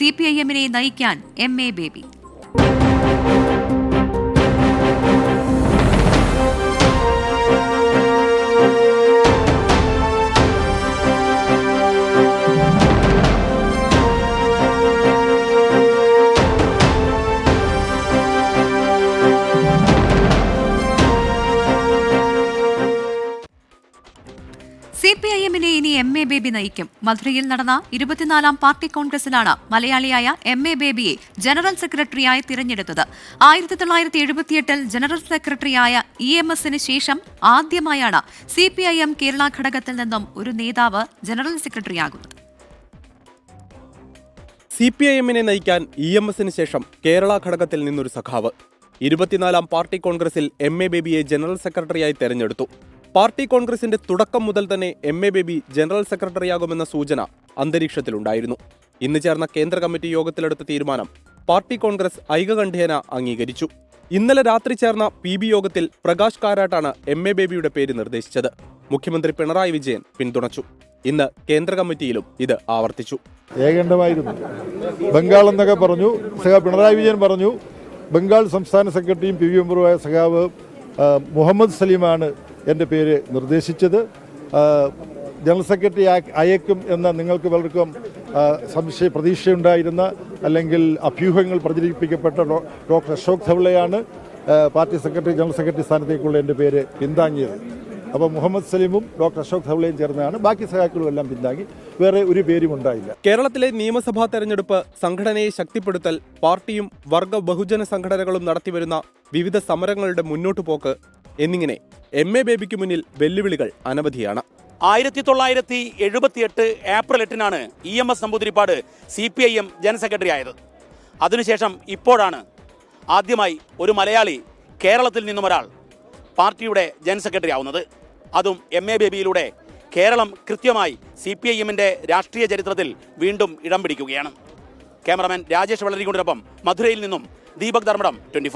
C P I എമ്മിനെ നയിക്കാൻ M A Baby C P I എമ്മിനെ ഇനി എം എ ബേബി നയിക്കും. മധുരയിൽ നടന്ന ഇരുപത്തിനാലാം പാർട്ടി കോൺഗ്രസിലാണ് മലയാളിയായ എം എ ബേബിയെ ജനറൽ സെക്രട്ടറിയായി തിരഞ്ഞെടുത്തത്. ആയിരത്തി തൊള്ളായിരത്തി എഴുപത്തിയെട്ടിൽ ജനറൽ സെക്രട്ടറിയായ ഇ എം എസിന് ശേഷം ആദ്യമായാണ് C P I M Kerala ഘടകത്തിൽ നിന്നും ഒരു നേതാവ് ജനറൽ സെക്രട്ടറിയാകുന്നത്. സി പി ഐ എമ്മിനെ നയിക്കാൻ ഇ എം എസിന് ശേഷം കേരള ഘടകത്തിൽ നിന്നൊരു സഖാവ്. ഇരുപത്തിനാലാം പാർട്ടി കോൺഗ്രസിൽ എം എ ബേബിയെ ജനറൽ സെക്രട്ടറിയായി തെരഞ്ഞെടുത്തു. പാർട്ടി കോൺഗ്രസിന്റെ തുടക്കം മുതൽ തന്നെ എം എ ബേബി ജനറൽ സെക്രട്ടറിയാകുമെന്ന സൂചന അന്തരീക്ഷത്തിലുണ്ടായിരുന്നു. ഇന്ന് ചേർന്ന കേന്ദ്ര കമ്മിറ്റി യോഗത്തിലെടുത്ത തീരുമാനം പാർട്ടി കോൺഗ്രസ് ഐകകണ്ഠേന അംഗീകരിച്ചു. ഇന്നലെ രാത്രി ചേർന്ന പി ബി യോഗത്തിൽ പ്രകാശ് കാരാട്ടാണ് എം എ ബേബിയുടെ പേര് നിർദ്ദേശിച്ചത്. മുഖ്യമന്ത്രി പിണറായി വിജയൻ പിന്തുണച്ചു. ഇന്ന് കേന്ദ്ര കമ്മിറ്റിയിലും ഇത് ആവർത്തിച്ചു. ഏകണ്ഠമായിരുന്നു. ബംഗാൾ എന്നൊക്കെ പറഞ്ഞു പിണറായി വിജയൻ പറഞ്ഞു ബംഗാൾ സംസ്ഥാന സെക്രട്ടറിയും പി വി മെമ്പറുമായ സഖാവ് മുഹമ്മദ് സലീമാണ് എന്റെ പേര് നിർദ്ദേശിച്ചത്. ജനറൽ സെക്രട്ടറി അയക്കും എന്ന് നിങ്ങൾക്ക് പലർക്കും സംശയ പ്രതീക്ഷയുണ്ടായിരുന്ന അല്ലെങ്കിൽ അഭ്യൂഹങ്ങൾ പ്രചരിപ്പിക്കപ്പെട്ട ഡോക്ടർ അശോക് ധവളയാണ് പാർട്ടി സെക്രട്ടറി ജനറൽ സെക്രട്ടറി സ്ഥാനത്തേക്കുള്ള എന്റെ പേര് പിന്താങ്ങിയത്. അപ്പോൾ മുഹമ്മദ് സലീമും ഡോക്ടർ അശോക് ധവളയും ചേർന്നതാണ് ബാക്കി സഹായികളും എല്ലാം പിന്താങ്ങി. വേറെ ഒരു പേരും ഉണ്ടായില്ല. കേരളത്തിലെ നിയമസഭാ തെരഞ്ഞെടുപ്പ് സംഘടനയെ ശക്തിപ്പെടുത്തൽ പാർട്ടിയും വർഗ ബഹുജന സംഘടനകളും നടത്തിവരുന്ന വിവിധ സമരങ്ങളുടെ മുന്നോട്ടു പോക്ക് എന്നിങ്ങനെ എം എ ബേബിക്ക് മുന്നിൽ വെല്ലുവിളികൾ അനവധിയാണ്. ആയിരത്തി തൊള്ളായിരത്തി എഴുപത്തിയെട്ട് ഏപ്രിൽ എട്ടിനാണ് E M S Namboodiripad C P I M general secretary ആയത്. അതിനുശേഷം ഇപ്പോഴാണ് ആദ്യമായി ഒരു മലയാളി കേരളത്തിൽ നിന്നും ഒരാൾ പാർട്ടിയുടെ ജനറൽ സെക്രട്ടറി ആവുന്നത്. അതും എം എ ബേബിയിലൂടെ കേരളം കൃത്യമായി സി പി ഐ എമ്മിന്റെ രാഷ്ട്രീയ ചരിത്രത്തിൽ വീണ്ടും ഇടം പിടിക്കുകയാണ്. ക്യാമറമാൻ രാജേഷ് വളരികൊണ്ടിനൊപ്പം മധുരയിൽ നിന്നും ദീപക് ധർമ്മടം ട്വന്റി